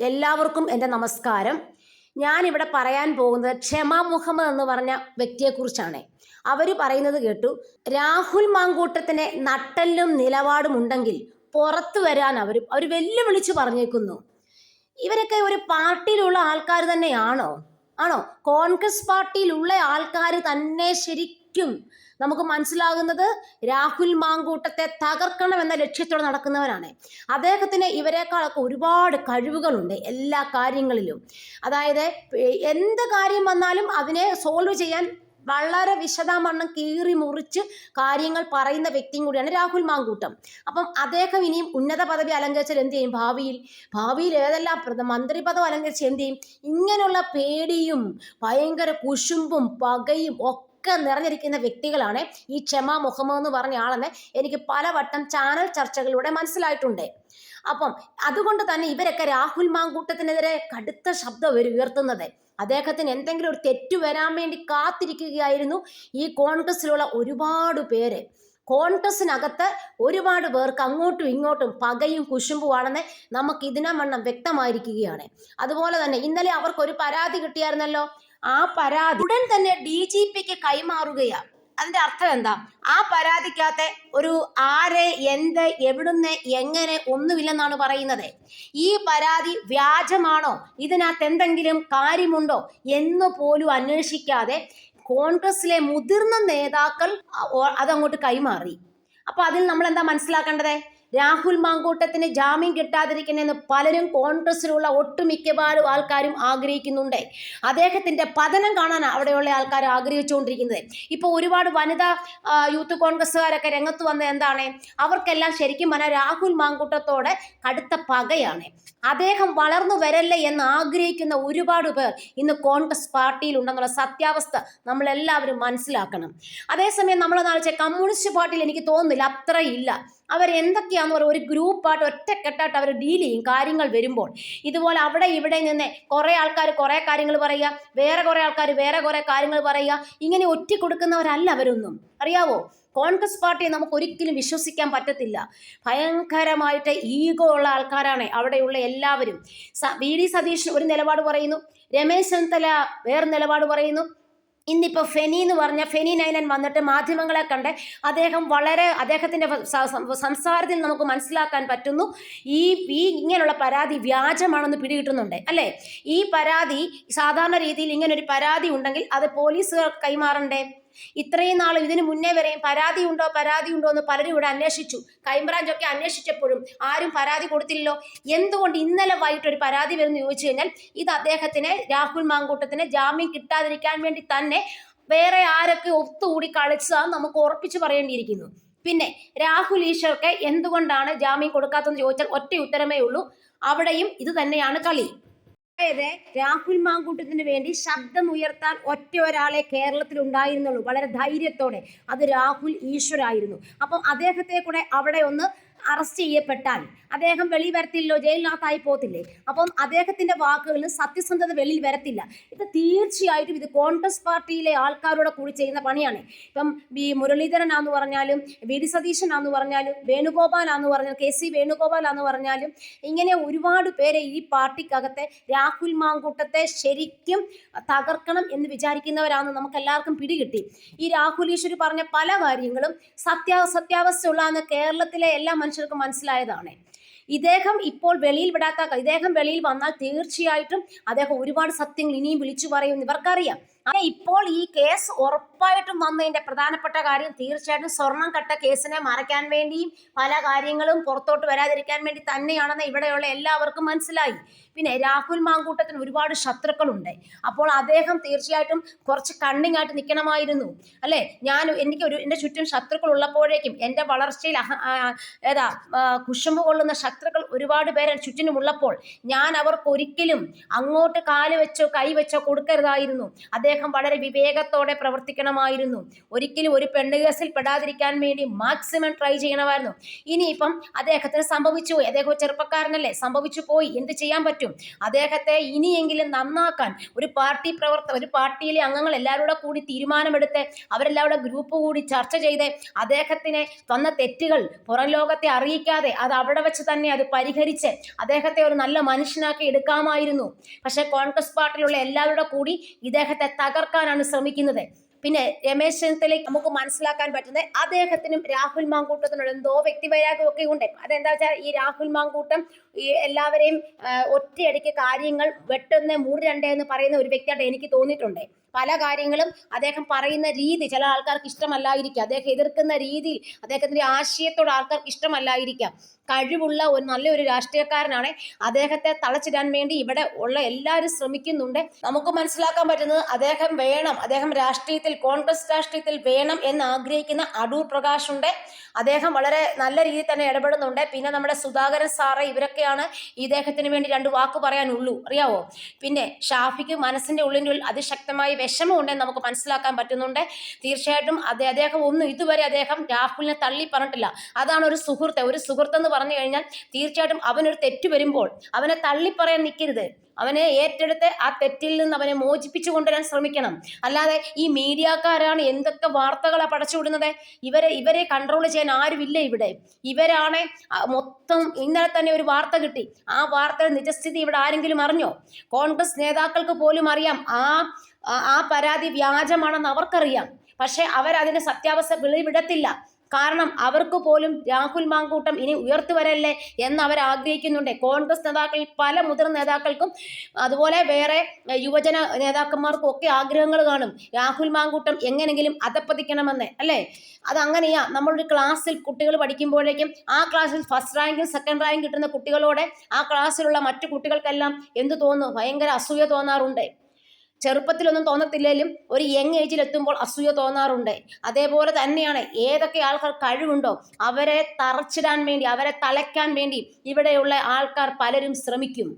എല്ലാവർക്കും എന്റെ നമസ്കാരം. ഞാനിവിടെ പറയാൻ പോകുന്നത് ക്ഷമ മുഹമ്മദ് എന്ന് പറഞ്ഞ വ്യക്തിയെക്കുറിച്ചാണ്. അവർ പറയുന്നത് കേട്ടു രാഹുൽ മാങ്കൂട്ടത്തിന് നട്ടലിനും നിലപാടും ഉണ്ടെങ്കിൽ പുറത്തു വരാൻ അവർ അവർ വെല്ലുവിളിച്ച് പറഞ്ഞേക്കുന്നു. ഇവരൊക്കെ ഒരു പാർട്ടിയിലുള്ള ആൾക്കാർ തന്നെയാണോ? ആണോ? കോൺഗ്രസ് പാർട്ടിയിലുള്ള ആൾക്കാർ തന്നെ ശരിക്കും നമുക്ക് മനസ്സിലാകുന്നത് രാഹുൽ മാങ്കൂട്ടത്തെ തകർക്കണം എന്ന ലക്ഷ്യത്തോടെ നടക്കുന്നവരാണ്. അദ്ദേഹത്തിന് ഇവരെക്കാളൊക്കെ ഒരുപാട് കഴിവുകളുണ്ട് എല്ലാ കാര്യങ്ങളിലും. അതായത് എന്ത് കാര്യം വന്നാലും അതിനെ സോൾവ് ചെയ്യാൻ വളരെ വിശദമണ്ണം കീറി മുറിച്ച് കാര്യങ്ങൾ പറയുന്ന വ്യക്തിയും കൂടിയാണ് രാഹുൽ മാങ്കൂട്ടം. അപ്പം അദ്ദേഹം ഇനിയും ഉന്നത പദവി അലങ്കരിച്ചാൽ എന്ത് ചെയ്യും? ഭാവിയിൽ ഭാവിയിൽ ഏതെല്ലാം പ്രധ മന്ത്രി പദം അലങ്കരിച്ച് എന്ത് ചെയ്യും? ഇങ്ങനെയുള്ള പേടിയും ഭയങ്കര കുശുമ്പും പകയും ഒക്കെ നിറഞ്ഞിരിക്കുന്ന വ്യക്തികളാണ് ഈ ക്ഷമ മുഹമ്മദ് എന്ന് പറഞ്ഞ ആളെന്ന് എനിക്ക് പലവട്ടം ചാനൽ ചർച്ചകളിലൂടെ മനസ്സിലായിട്ടുണ്ട്. അപ്പം അതുകൊണ്ട് തന്നെ ഇവരൊക്കെ രാഹുൽ മാങ്കൂട്ടത്തിനെതിരെ കടുത്ത ശബ്ദം അവർ ഉയർത്തുന്നത്. അദ്ദേഹത്തിന് എന്തെങ്കിലും ഒരു തെറ്റ് വരാൻ വേണ്ടി കാത്തിരിക്കുകയായിരുന്നു ഈ കോൺഗ്രസിലുള്ള ഒരുപാട് പേര്. കോൺഗ്രസിനകത്ത് ഒരുപാട് പേർക്ക് അങ്ങോട്ടും ഇങ്ങോട്ടും പകയും കുശുമ്പുമാണെന്ന് നമുക്ക് ഇതിനം വണ്ണം വ്യക്തമായിരിക്കുകയാണ്. അതുപോലെ തന്നെ ഇന്നലെ അവർക്ക് ഒരു പരാതി കിട്ടിയായിരുന്നല്ലോ? ആ പരാതി ഉടൻ തന്നെ ഡി ജി പിക്ക് കൈമാറുകയാണ്. അതിന്റെ അർത്ഥം എന്താ? ആ പരാതിക്കകത്ത് ഒരു ആരെ എന്ത് എവിടുന്ന് എങ്ങനെ ഒന്നുമില്ലെന്നാണ് പറയുന്നത്. ഈ പരാതി വ്യാജമാണോ? ഇതിനകത്ത് എന്തെങ്കിലും കാര്യമുണ്ടോ എന്ന് പോലും അന്വേഷിക്കാതെ കോൺഗ്രസിലെ മുതിർന്ന നേതാക്കൾ അതങ്ങോട്ട് കൈമാറി. അപ്പൊ അതിൽ നമ്മൾ എന്താ മനസ്സിലാക്കേണ്ടത്? രാഹുൽ മാങ്കൂട്ടത്തിന് ജാമ്യം കിട്ടാതിരിക്കണമെന്ന് പലരും കോൺഗ്രസിലുള്ള ഒട്ടുമിക്കവാറും ആൾക്കാരും ആഗ്രഹിക്കുന്നുണ്ട്. അദ്ദേഹത്തിന്റെ പതനം കാണാൻ അവിടെയുള്ള ആൾക്കാർ ആഗ്രഹിച്ചുകൊണ്ടിരിക്കുന്നത്. ഇപ്പോൾ ഒരുപാട് വനിതാ യൂത്ത് കോൺഗ്രസ്സുകാരൊക്കെ രംഗത്ത് വന്ന എന്താണ്? അവർക്കെല്ലാം ശരിക്കും പറഞ്ഞാൽ രാഹുൽ മാങ്കൂട്ടത്തോടെ കടുത്ത പകയാണ്. അദ്ദേഹം വളർന്നു വരല്ലേ എന്ന് ആഗ്രഹിക്കുന്ന ഒരുപാട് പേർ ഇന്ന് കോൺഗ്രസ് പാർട്ടിയിൽ ഉണ്ടെന്നുള്ള സത്യാവസ്ഥ നമ്മളെല്ലാവരും മനസ്സിലാക്കണം. അതേസമയം നമ്മൾ നാളെ കമ്മ്യൂണിസ്റ്റ് പാർട്ടിയിൽ എനിക്ക് തോന്നുന്നില്ല അത്ര എന്തൊക്കെയാന്ന് പറയുക ഒരു ഗ്രൂപ്പായിട്ട് ഒറ്റക്കെട്ടായിട്ട് അവർ ഡീൽ ചെയ്യും കാര്യങ്ങൾ വരുമ്പോൾ. ഇതുപോലെ അവിടെ ഇവിടെ നിന്ന് കുറേ ആൾക്കാർ കുറേ കാര്യങ്ങൾ പറയുക വേറെ കുറേ ആൾക്കാർ വേറെ കുറേ കാര്യങ്ങൾ പറയുക ഇങ്ങനെ ഒറ്റ കൊടുക്കുന്നവരല്ല അവരൊന്നും. അറിയാവോ? കോൺഗ്രസ് പാർട്ടിയെ നമുക്ക് ഒരിക്കലും വിശ്വസിക്കാൻ പറ്റത്തില്ല. ഭയങ്കരമായിട്ട് ഈഗോ ഉള്ള ആൾക്കാരാണ് അവിടെയുള്ള എല്ലാവരും. വി. ഡി. സതീഷ് ഒരു നിലപാട് പറയുന്നു രമേശ് ചെന്നിത്തല വേറെ നിലപാട് പറയുന്നു ഇന്നിപ്പോൾ ഫെനി എന്ന് പറഞ്ഞ ഫെനി നൈനൻ വന്നിട്ട് മാധ്യമങ്ങളെ കണ്ട് അദ്ദേഹം വളരെ അദ്ദേഹത്തിന്റെ സംസാരത്തിൽ നമുക്ക് മനസ്സിലാക്കാൻ പറ്റുന്നു. ഈ ഈ ഇങ്ങനെയുള്ള പരാതി വ്യാജമാണെന്ന് പിടികിട്ടുന്നുണ്ട് അല്ലേ? ഈ പരാതി സാധാരണ രീതിയിൽ ഇങ്ങനൊരു പരാതി ഉണ്ടെങ്കിൽ അത് പോലീസുകാർ കൈമാറണ്ടേ? ഇത്രയും നാൾ ഇതിന് മുന്നേ വരെയും പരാതി ഉണ്ടോ പരാതി ഉണ്ടോ എന്ന് പലരും ഇവിടെ അന്വേഷിച്ചു. ക്രൈംബ്രാഞ്ചൊക്കെ അന്വേഷിച്ചപ്പോഴും ആരും പരാതി കൊടുത്തില്ലല്ലോ. എന്തുകൊണ്ട് ഇന്നലെ വൈകിട്ട് ഒരു പരാതി വരുന്നു ചോദിച്ചു കഴിഞ്ഞാൽ ഇത് അദ്ദേഹത്തിന് രാഹുൽ മാങ്കൂട്ടത്തിന് ജാമ്യം കിട്ടാതിരിക്കാൻ വേണ്ടി തന്നെ വേറെ ആരൊക്കെ ഒത്തുകൂടി കളിച്ചതാന്ന് നമുക്ക് ഉറപ്പിച്ചു പറയേണ്ടിയിരിക്കുന്നു. പിന്നെ രാഹുൽ ഈശ്വർക്ക് എന്തുകൊണ്ടാണ് ജാമ്യം കൊടുക്കാത്തതെന്ന് ചോദിച്ചാൽ ഒറ്റ ഉത്തരമേ ഉള്ളൂ. അവിടെയും ഇത് തന്നെയാണ് കളി. അതായത് രാഹുൽ മാങ്കൂട്ടത്തിന് വേണ്ടി ശബ്ദം ഉയർത്താൻ ഒറ്റ ഒരാളെ കേരളത്തിൽ ഉണ്ടായിരുന്നുള്ളൂ. വളരെ ധൈര്യത്തോടെ. അത് രാഹുൽ ഈശ്വരായിരുന്നു. അപ്പം അദ്ദേഹത്തെ കൂടെ അവിടെ ഒന്ന് അറസ്റ്റ് ചെയ്യപ്പെട്ടാൽ അദ്ദേഹം വെളി വരത്തില്ലോ ജയിലിനകത്തായി പോകത്തില്ലേ? അപ്പം അദ്ദേഹത്തിന്റെ വാക്കുകളിൽ സത്യസന്ധത വെളിയിൽ വരത്തില്ല. ഇത് തീർച്ചയായിട്ടും ഇത് കോൺഗ്രസ് പാർട്ടിയിലെ ആൾക്കാരോട് കൂടി ചെയ്യുന്ന പണിയാണ്. ഇപ്പം വി മുരളീധരനാന്ന് പറഞ്ഞാലും വി ഡി സതീശനാന്ന് പറഞ്ഞാലും വേണുഗോപാലാന്ന് പറഞ്ഞാലും കെ സി വേണുഗോപാലാന്ന് പറഞ്ഞാലും ഇങ്ങനെ ഒരുപാട് പേരെ ഈ പാർട്ടിക്കകത്തെ രാഹുൽ മാങ്കൂട്ടത്തെ ശരിക്കും തകർക്കണം എന്ന് വിചാരിക്കുന്നവരാണെന്ന് നമുക്ക് എല്ലാവർക്കും പിടികിട്ടി. ഈ രാഹുൽ ഈശ്വർ പറഞ്ഞ പല കാര്യങ്ങളും സത്യാ സത്യാവസ്ഥയുള്ളതെന്ന് കേരളത്തിലെ എല്ലാ മനുഷ്യർക്കും മനസ്സിലായതാണ്. ഇദ്ദേഹം ഇപ്പോൾ വെളിയിൽ വിടാത്ത ഇദ്ദേഹം വെളിയിൽ വന്നാൽ തീർച്ചയായിട്ടും അദ്ദേഹം ഒരുപാട് സത്യങ്ങൾ ഇനിയും വിളിച്ചു പറയും ഇവർക്കറിയാം. ഇപ്പോൾ ഈ കേസ് ഉറപ്പായിട്ടും വന്നതിന്റെ പ്രധാനപ്പെട്ട കാര്യം തീർച്ചയായിട്ടും സ്വർണം കട്ട കേസിനെ മറയ്ക്കാൻ വേണ്ടിയും പല കാര്യങ്ങളും പുറത്തോട്ട് വരാതിരിക്കാൻ വേണ്ടി തന്നെയാണെന്ന് ഇവിടെയുള്ള എല്ലാവർക്കും മനസ്സിലായി. പിന്നെ രാഹുൽ മാങ്കൂട്ടത്തിന് ഒരുപാട് ശത്രുക്കളുണ്ട്. അപ്പോൾ അദ്ദേഹം തീർച്ചയായിട്ടും കുറച്ച് കണ്ണിങ് ആയിട്ട് നിൽക്കണമായിരുന്നു അല്ലേ? ഞാൻ എനിക്ക് ഒരു എന്റെ ചുറ്റും ശത്രുക്കൾ ഉള്ളപ്പോഴേക്കും എന്റെ വളർച്ചയിൽ ഏതാ കുശുമ്പ് കൊള്ളുന്ന ശത്രുക്കൾ ഒരുപാട് പേരെ ചുറ്റിനും ഉള്ളപ്പോൾ ഞാൻ അവർക്ക് ഒരിക്കലും അങ്ങോട്ട് കാൽ വെച്ചോ കൈ വെച്ചോ കൊടുക്കരുതായിരുന്നു. അദ്ദേഹം അദ്ദേഹം വളരെ വിവേകത്തോടെ പ്രവർത്തിക്കണമായിരുന്നു. ഒരിക്കലും ഒരു പെണ്ണ് കേസിൽ പെടാതിരിക്കാൻ വേണ്ടി മാക്സിമം ട്രൈ ചെയ്യണമായിരുന്നു. ഇനിയിപ്പം അദ്ദേഹത്തിന് സംഭവിച്ചു അദ്ദേഹം ചെറുപ്പക്കാരനല്ലേ? സംഭവിച്ചു പോയി. എന്ത് ചെയ്യാൻ പറ്റും? അദ്ദേഹത്തെ ഇനിയെങ്കിലും നന്നാക്കാൻ ഒരു പാർട്ടി പ്രവർത്തക ഒരു പാർട്ടിയിലെ അംഗങ്ങൾ എല്ലാവരും കൂടി തീരുമാനമെടുത്ത് അവരെല്ലാവരുടെ ഗ്രൂപ്പ് കൂടി ചർച്ച ചെയ്ത് അദ്ദേഹത്തിന് വന്ന തെറ്റുകൾ പുറം ലോകത്തെ അറിയിക്കാതെ അത് അവിടെ വെച്ച് തന്നെ അത് പരിഹരിച്ച് അദ്ദേഹത്തെ ഒരു നല്ല മനുഷ്യനാക്കി എടുക്കാമായിരുന്നു. പക്ഷെ കോൺഗ്രസ് പാർട്ടിയിലുള്ള എല്ലാവരുടെ കൂടി ഇദ്ദേഹത്തെ തകർക്കാനാണ് ശ്രമിക്കുന്നത്. പിന്നെ രമേശ് ചെന്നിത്തലയ്ക്ക് നമുക്ക് മനസ്സിലാക്കാൻ പറ്റുന്നത് അദ്ദേഹത്തിനും രാഹുൽ മാങ്കൂട്ടത്തിനോട് എന്തോ വ്യക്തിവൈരാഗ്യം ഒക്കെ ഉണ്ട്. അതെന്താ വെച്ചാൽ ഈ രാഹുൽ മാങ്കൂട്ടം ഈ എല്ലാവരെയും ഒറ്റയടിക്ക് കാര്യങ്ങൾ വെട്ടുന്ന മൂടി എന്ന് പറയുന്ന ഒരു വ്യക്തിയായിട്ട് എനിക്ക് തോന്നിയിട്ടുണ്ട്. പല കാര്യങ്ങളും അദ്ദേഹം പറയുന്ന രീതി ചില ആൾക്കാർക്ക് ഇഷ്ടമല്ലായിരിക്കാം. അദ്ദേഹം എതിർക്കുന്ന രീതിയിൽ അദ്ദേഹത്തിന്റെ ആശയത്തോട് ആൾക്കാർക്ക് ഇഷ്ടമല്ലായിരിക്കാം. കഴിവുള്ള ഒരു നല്ലൊരു രാഷ്ട്രീയക്കാരനാണ്. അദ്ദേഹത്തെ തളച്ചിടാൻ വേണ്ടി ഇവിടെ ഉള്ള എല്ലാവരും ശ്രമിക്കുന്നുണ്ട്. നമുക്ക് മനസ്സിലാക്കാൻ പറ്റുന്നത് അദ്ദേഹം വേണം അദ്ദേഹം രാഷ്ട്രീയത്തിൽ കോൺഗ്രസ് രാഷ്ട്രീയത്തിൽ വേണം എന്ന് ആഗ്രഹിക്കുന്ന അടൂർ പ്രകാശ് ഉണ്ട് അദ്ദേഹം വളരെ നല്ല രീതിയിൽ തന്നെ ഇടപെടുന്നുണ്ട്. പിന്നെ നമ്മുടെ സുധാകരൻ സാറ് ഇവരൊക്കെയാണ് ഇദ്ദേഹത്തിന് വേണ്ടി രണ്ട് വാക്ക് പറയാനുള്ളൂ. അറിയാവോ? പിന്നെ ഷാഫിക്ക് മനസ്സിന്റെ ഉള്ളിന്റെ ഉള്ളിൽ അതിശക്തമായ വിഷമമുണ്ടെന്ന് നമുക്ക് മനസ്സിലാക്കാൻ പറ്റുന്നുണ്ട്. തീർച്ചയായിട്ടും അദ്ദേഹം ഒന്നും ഇതുവരെ അദ്ദേഹം രാഹുലിനെ തള്ളി പറഞ്ഞിട്ടില്ല അതാണ് ഒരു സുഹൃത്ത് ഒരു സുഹൃത്ത് എന്ന് പറഞ്ഞു കഴിഞ്ഞാൽ തീർച്ചയായിട്ടും അവനൊരു തെറ്റ് വരുമ്പോൾ അവനെ തള്ളിപ്പറയാൻ നിൽക്കരുത്. അവനെ ഏറ്റെടുത്ത് ആ തെറ്റിൽ നിന്ന് അവനെ മോചിപ്പിച്ചു കൊണ്ടുവരാൻ ശ്രമിക്കണം. അല്ലാതെ ഈ മീഡിയക്കാരാണ് എന്തൊക്കെ വാർത്തകളാണ് പടച്ചുവിടുന്നത്? ഇവരെ ഇവരെ കൺട്രോൾ ചെയ്യാൻ ആരുമില്ല ഇവിടെ. ഇവരാണ് മൊത്തം ഇന്നലെ തന്നെ ഒരു വാർത്ത കിട്ടി. ആ വാർത്തയുടെ നിജസ്ഥിതി ഇവിടെ ആരെങ്കിലും അറിഞ്ഞോ? കോൺഗ്രസ് നേതാക്കൾക്ക് പോലും അറിയാം. ആ- ആ പരാതി വ്യാജമാണെന്ന് അവർക്കറിയാം. പക്ഷെ അവരതിന് സത്യാവസ്ഥ വെളിവിടത്തില്ല. കാരണം അവർക്ക് പോലും രാഹുൽ മാങ്കൂട്ടം ഇനി ഉയർത്തുവരല്ലേ എന്ന് അവർ ആഗ്രഹിക്കുന്നുണ്ട്. കോൺഗ്രസ് നേതാക്കൾ പല മുതിർന്ന നേതാക്കൾക്കും അതുപോലെ വേറെ യുവജന നേതാക്കന്മാർക്കും ഒക്കെ ആഗ്രഹങ്ങൾ കാണും. രാഹുൽ മാങ്കൂട്ടം എങ്ങനെങ്കിലും അതപ്പതിക്കണമെന്ന് അല്ലേ? അത് അങ്ങനെയാ നമ്മളൊരു ക്ലാസ്സിൽ കുട്ടികൾ പഠിക്കുമ്പോഴേക്കും ആ ക്ലാസ്സിൽ ഫസ്റ്റ് റാങ്കും സെക്കൻഡ് റാങ്കും കിട്ടുന്ന കുട്ടികളോടെ ആ ക്ലാസ്സിലുള്ള മറ്റു കുട്ടികൾക്കെല്ലാം എന്ത് തോന്നുന്നു ഭയങ്കര അസൂയ തോന്നാറുണ്ട്. ചെറുപ്പത്തിലൊന്നും തോന്നത്തില്ലെങ്കിലും ഒരു യങ് ഏജിൽ എത്തുമ്പോൾ അസൂയ തോന്നാറുണ്ട്. അതേപോലെ തന്നെയാണ് ഏതൊക്കെ ആൾക്കാർ കഴിവുണ്ടോ അവരെ തറച്ചിടാൻ വേണ്ടി അവരെ തലയ്ക്കാൻ വേണ്ടി ഇവിടെയുള്ള ആൾക്കാർ പലരും ശ്രമിക്കും.